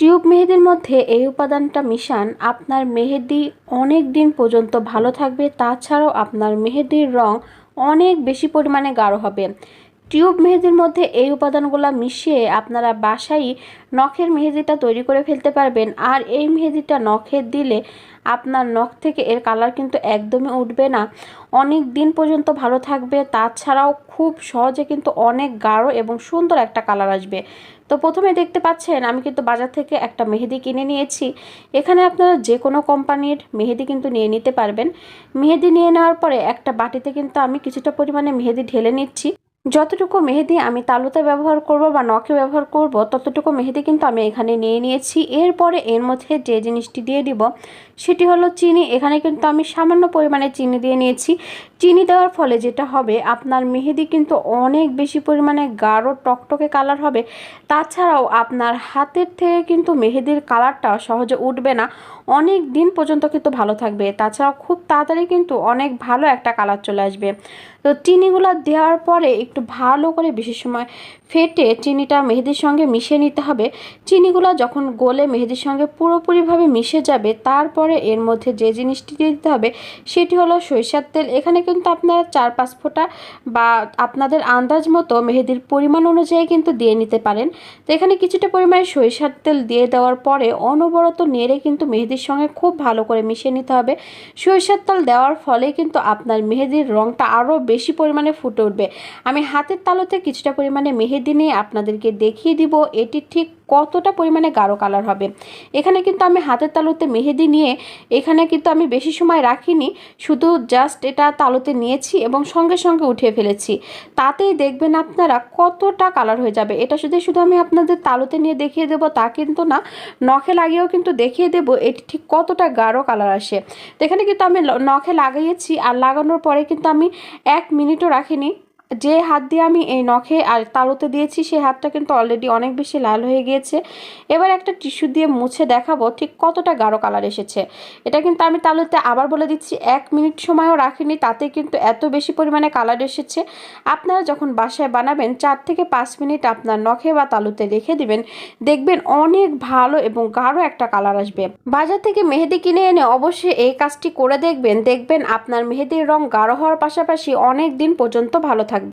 Tube মেহেদির মধ্যে এই উপাদানটা মিশান, আপনার মেহেদি অনেক দিন পর্যন্ত ভালো থাকবে, তাছাড়াও আপনার মেহেদির রং অনেক বেশি পরিমাণে গাঢ় হবে। টিউব মেহেদির মধ্যে এই উপাদানগুলো মিশিয়ে আপনারা বাসায় নখের মেহেদিটা তৈরি করে ফেলতে পারবেন। আর এই মেহেদিটা নখে দিলে আপনার নখ থেকে এর কালার কিন্তু একদমই উঠবে না। অনেক দিন পর্যন্ত ভালো থাকবে। তাছাড়াও খুব সহজে কিন্তু অনেক গাঢ় এবং সুন্দর একটা কালার আসবে। তো প্রথমে দেখতে পাচ্ছেন, আমি কিন্তু বাজার থেকে একটা মেহেদি কিনে নিয়েছি। এখানে আপনারা যে কোনো কোম্পানির মেহেদি কিন্তু নিয়ে নিতে পারবেন। মেহেদি নিয়ে নেওয়ার পরে একটা বাটিতে কিন্তু আমি কিছুটা পরিমাণে মেহেদি ঢেলে নিচ্ছি। যতটুকু মেহেদি আমি তালুতে ব্যবহার করব বা নখে ব্যবহার করব, ততটুকু মেহেদি কিন্তু আমি এখানে নিয়ে নিয়েছি। এরপরে এর মধ্যে যে জিনিসটি দিয়ে দিব, সেটি হলো চিনি। এখানে কিন্তু আমি সামান্য পরিমাণে চিনি দিয়ে নিয়েছি। চিনি দেওয়ার ফলে যেটা হবে, আপনার মেহেদি কিন্তু অনেক বেশি পরিমাণে গাঢ়, টকটকে কালার হবে। তাছাড়াও আপনার হাতের থেকে কিন্তু মেহেদির কালারটা সহজে উঠবে না। অনেক দিন পর্যন্ত কিন্তু ভালো থাকবে। তাছাড়াও খুব তাড়াতাড়ি কিন্তু অনেক ভালো একটা কালার চলে আসবে। তো চিনিগুলো দেওয়ার পরে একটু ভালো করে বেশি সময় ফেটে চিনিটা মেহেদির সঙ্গে মিশিয়ে নিতে হবে। চিনিগুলো যখন গলে মেহেদির সঙ্গে পুরোপুরিভাবে মিশে যাবে, তারপরে এর মধ্যে যে জিনিসটি দিতে হবে সেটি হলো সরিষার তেল। এখানে কিন্তু আপনারা চার পাঁচ ফোঁটা বা আপনাদের আন্দাজ মতো মেহেদির পরিমাণ অনুযায়ী কিন্তু দিয়ে নিতে পারেন। তো এখানে কিছুটা পরিমাণে সরিষার তেল দিয়ে দেওয়ার পরে অনবরত নেড়ে কিন্তু মেহেদির সঙ্গে খুব ভালো করে মিশিয়ে নিতে হবে। সরিষার তেল দেওয়ার ফলে কিন্তু আপনার মেহেদির রঙটা আরও বেশি পরিমাণে ফুটে উঠবে। আমি হাতের তালতে কিছুটা পরিমাণে মেহেদি নিয়ে আপনাদেরকে দেখিয়ে দিব, এটি ঠিক কতটা পরিমাণে গাঢ় কালার হবে। এখানে কিন্তু আমি হাতের তালুতে মেহেদি নিয়ে এখানে কিন্তু আমি বেশি সময় রাখিনি, শুধু জাস্ট এটা তালুতে নিয়েছি এবং সঙ্গে সঙ্গে উঠিয়ে ফেলেছি। তাতেই দেখবেন আপনারা কতটা কালার হয়ে যাবে। এটা শুধু শুধু আমি আপনাদের তালুতে নিয়ে দেখিয়ে দেবো তা কিন্তু না, নখে লাগিয়েও কিন্তু দেখিয়ে দেবো এটি ঠিক কতটা গাঢ় কালার আসে। এখানে কিন্তু আমি নখে লাগিয়েছি আর লাগানোর পরে কিন্তু আমি এক মিনিটও রাখিনি। যে হাত দিয়ে আমি এই নখে আর তালুতে দিয়েছি সেই হাতটা কিন্তু অলরেডি অনেক বেশি লাল হয়ে গিয়েছে। এবার একটা টিস্যু দিয়ে মুছে দেখাবো ঠিক কতটা গাঢ় কালার এসেছে। এটা কিন্তু আমি তালুতে আবার বলে দিচ্ছি, এক মিনিট সময়ও রাখিনি, তাতে কিন্তু এত বেশি পরিমাণে কালার এসেছে। আপনারা যখন বাসায় বানাবেন, চার থেকে পাঁচ মিনিট আপনার নখে বা তালুতে রেখে দিবেন, দেখবেন অনেক ভালো এবং গাঢ় একটা কালার আসবে। বাজার থেকে মেহেদি কিনে এনে অবশ্যই এই কাজটি করে দেখবেন দেখবেন আপনার মেহেদির রং গাঢ় হওয়ার পাশাপাশি অনেক দিন পর্যন্ত ভালো থাকবে।